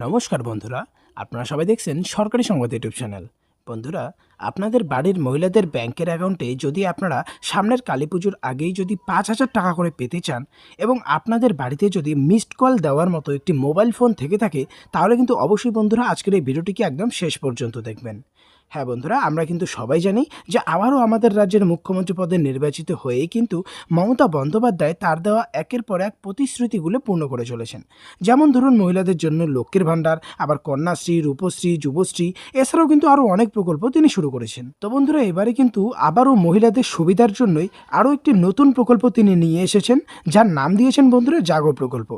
নমস্কার বন্ধুরা, আপনারা সবাই দেখছেন সরকারি সংবাদ ইউটিউব চ্যানেল। বন্ধুরা, আপনাদের বাড়ির মহিলাদের ব্যাংকের অ্যাকাউন্টে যদি আপনারা সামনের কালী পুজোর আগেই যদি পাঁচ হাজার টাকা করে পেতে চান এবং আপনাদের বাড়িতে যদি মিসড কল দেওয়ার মতো একটি মোবাইল ফোন থেকে থাকে, তাহলে কিন্তু অবশ্যই বন্ধুরা আজকের এই ভিডিওটিকে একদম শেষ পর্যন্ত দেখবেন। হ্যাঁ বন্ধুরা, আমরা কিন্তু সবাই জানি যে আবারও আমাদের রাজ্যের মুখ্যমন্ত্রী পদে নির্বাচিত হয়েই কিন্তু মমতা বন্দ্যোপাধ্যায় তার দেওয়া একের পর এক প্রতিশ্রুতিগুলো পূর্ণ করে চলেছেন। যেমন ধরুন মহিলাদের জন্য লক্ষ্মীর ভাণ্ডার, আবার কন্যাশ্রী, রূপশ্রী, যুবশ্রী, এছাড়াও কিন্তু আরও অনেক প্রকল্প তিনি শুরু করেছেন। তো বন্ধুরা, এবারে কিন্তু আবারও মহিলাদের সুবিধার জন্যই আরও একটি নতুন প্রকল্প তিনি নিয়ে এসেছেন, যার নাম দিয়েছেন বন্ধুরা জাগর প্রকল্প।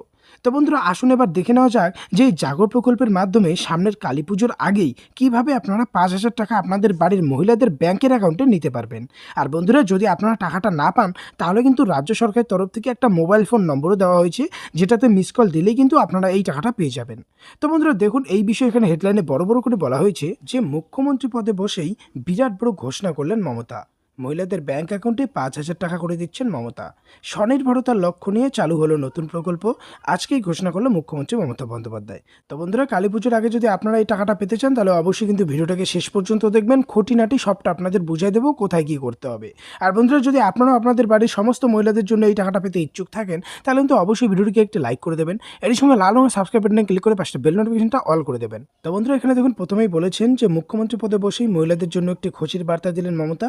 তো বন্ধুরা, আসুন এবার দেখে নেওয়া যাক যে জাগর প্রকল্পের মাধ্যমে সামনের কালী পুজোর আগেই কীভাবে আপনারা পাঁচ হাজার টাকা আপনাদের বাড়ির মহিলাদের ব্যাংকের অ্যাকাউন্টে নিতে পারবেন। আর বন্ধুরা, যদি আপনারা টাকাটা না পান, তাহলে কিন্তু রাজ্য সরকারের তরফ থেকে একটা মোবাইল ফোন নম্বরও দেওয়া হয়েছে, যেটাতে মিস কল দিলেই কিন্তু আপনারা এই টাকাটা পেয়ে যাবেন। তো বন্ধুরা, দেখুন, এই বিষয়ে এখানে হেডলাইনে বড় বড় করে বলা হয়েছে যে মুখ্যমন্ত্রী পদে বসেই বিরাট বড় ঘোষণা করলেন মমতা। মহিলাদের ব্যাংক অ্যাকাউন্টে পাঁচ হাজার টাকা করে দিচ্ছেন মমতা। স্বনির্ভরতার লক্ষ্য নিয়ে চালু হলো নতুন প্রকল্প। আজকেই ঘোষণা করল মুখ্যমন্ত্রী মমতা বন্দ্যোপাধ্যায়। তো বন্ধুরা, কালী পুজোর আগে যদি আপনারা এই টাকাটা পেতে চান, তাহলে অবশ্যই কিন্তু ভিডিওটাকে শেষ পর্যন্ত দেখবেন। খুঁটিনাটি সবটা আপনাদের বুঝিয়ে দেবো কোথায় কী করতে হবে। আর বন্ধুরা, যদি আপনারাও আপনাদের বাড়ির সমস্ত মহিলাদের জন্য এই টাকাটা পেতে ইচ্ছুক থাকেন, তাহলে কিন্তু অবশ্যই ভিডিওটিকে একটি লাইক করে দেবেন। এর সঙ্গে লাল রঙের সাবস্ক্রাইব বাটনে ক্লিক করে পাশে বেল নোটিফিকেশনটা অল করে দেবেন। তো বন্ধুরা, এখানে দেখুন, প্রথমেই বলেছেন যে মুখ্যমন্ত্রী পদে বসেই মহিলাদের জন্য একটি খুশির বার্তা দিলেন মমতা।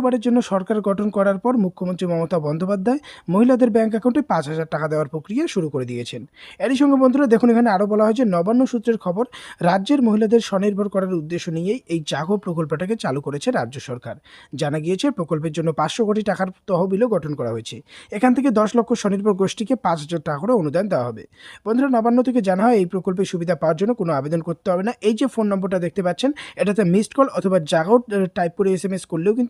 তৃতীয়বারের জন্য সরকার গঠন করার পর মুখ্যমন্ত্রী মমতা বন্দ্যোপাধ্যায় মহিলাদের ব্যাংক অ্যাকাউন্টে পাঁচ হাজার টাকা দেওয়ার প্রক্রিয়া শুরু করে দিয়েছেন। এরই সঙ্গে বন্ধুরা, দেখুন এখানে আরও বলা হয়েছে, নবান্ন সূত্রের খবর, রাজ্যের মহিলাদের স্বনির্ভর করার উদ্দেশ্য নিয়েই এই জাগো প্রকল্পটাকে চালু করেছে রাজ্য সরকার। জানা গিয়েছে, প্রকল্পের জন্য পাঁচশো কোটি টাকার তহবিলও গঠন করা হয়েছে। এখান থেকে দশ লক্ষ স্বনির্ভর গোষ্ঠীকে পাঁচ হাজার টাকা করে অনুদান দেওয়া হবে। বন্ধুরা, নবান্ন থেকে জানা হয়, এই প্রকল্পের সুবিধা পাওয়ার জন্য কোনো আবেদন করতে হবে না। এই যে ফোন নম্বরটা দেখতে পাচ্ছেন, এটাতে মিসড কল অথবা জাগো টাইপ করে এস এম এস করলেও কিন্তু